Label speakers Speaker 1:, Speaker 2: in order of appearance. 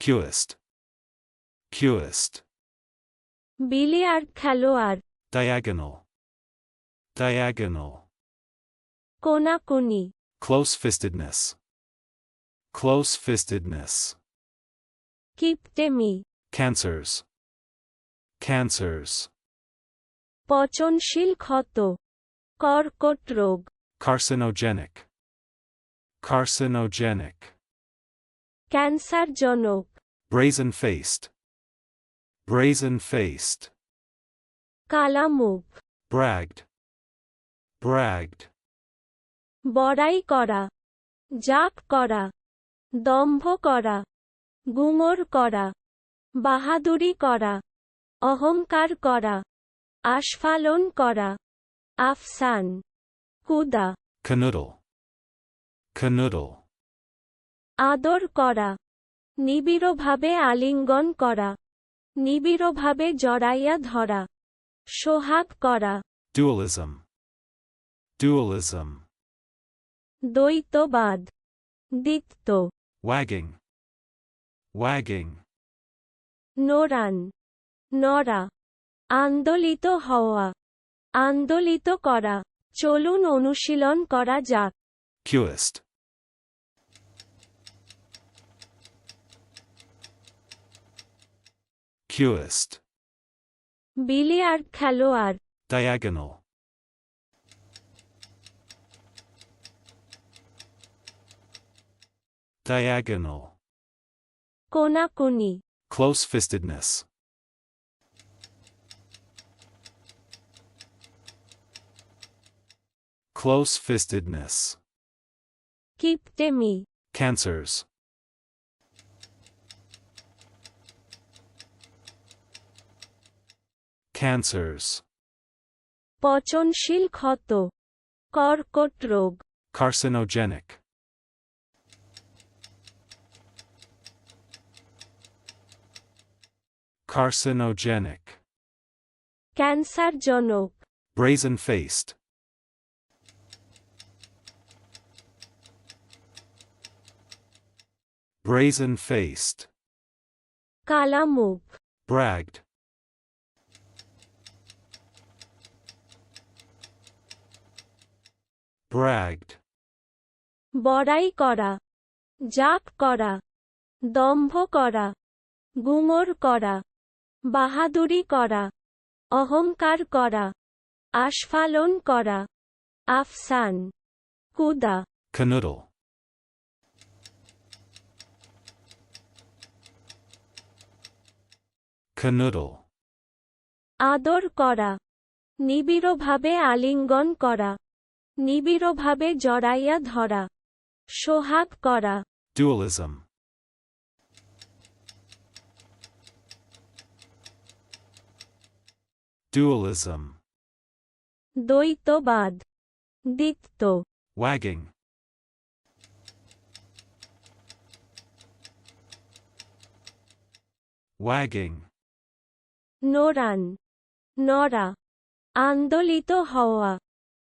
Speaker 1: Cuist. Cuist.
Speaker 2: Billiard খেলোয়াড়
Speaker 1: Diagonal. Diagonal.
Speaker 2: কোনাকুনি
Speaker 1: Close fistedness. Close fistedness.
Speaker 2: কিপটেমি
Speaker 1: Cancers. Cancers.
Speaker 2: পচনশীল ক্ষত কর্কট রোগ
Speaker 1: Carcinogenic. Carcinogenic.
Speaker 2: ক্যান্সারজনক
Speaker 1: Brazen faced. Brazen faced.
Speaker 2: কালামুখ
Speaker 1: Bragged. Bragged.
Speaker 2: বড়াই করা জাপ করা দম্ভ করা গুমর করা বাহাদুরি করা অহংকার করা আস্ফালন করা আফসান কুদা
Speaker 1: Canoodle. Canoodle.
Speaker 2: আদর করা নিবিড়ভাবে আলিঙ্গন করা নিবিড়ভাবে জড়াইয়া ধরা সোহাগ করা
Speaker 1: Dualism. Dualism.
Speaker 2: দ্বৈতবাদ দিক্ত
Speaker 1: Wagging. Wagging.
Speaker 2: নোরান নরা আন্দোলিত হওয়া আন্দোলিত করা চলুন অনুশীলন করা যাক
Speaker 1: Cuist. Cuist.
Speaker 2: বিলিয়ার্ড খেলোয়াড়
Speaker 1: Diagonal. Diagonal.
Speaker 2: কোনাকুনি
Speaker 1: Close fistedness. Close fistedness.
Speaker 2: কিপটেমি
Speaker 1: Cancers. Cancers.
Speaker 2: পচনশীল ক্ষত কর্কট রোগ
Speaker 1: Carcinogenic. Carcinogenic.
Speaker 2: ক্যান্সারজনক
Speaker 1: Brazen faced. Brazen faced.
Speaker 2: কালামুখ
Speaker 1: Bragged. Bragged.
Speaker 2: বড়াই করা জাপ করা দম্ভ করা গুমর করা বাহাদুরি করা অহংকার করা আস্ফালন করা আফসান কুদা
Speaker 1: Canoodle. Canoodle.
Speaker 2: আদর করা নিবিড়ভাবে আলিঙ্গন করা নিবিড়ভাবে জড়াইয়া ধরা সোহাগ করা
Speaker 1: Dualism. Dualism.
Speaker 2: দ্বৈতবাদ দিক্ত
Speaker 1: Wagging. Wagging.
Speaker 2: নোরান নরা আন্দোলিত হওয়া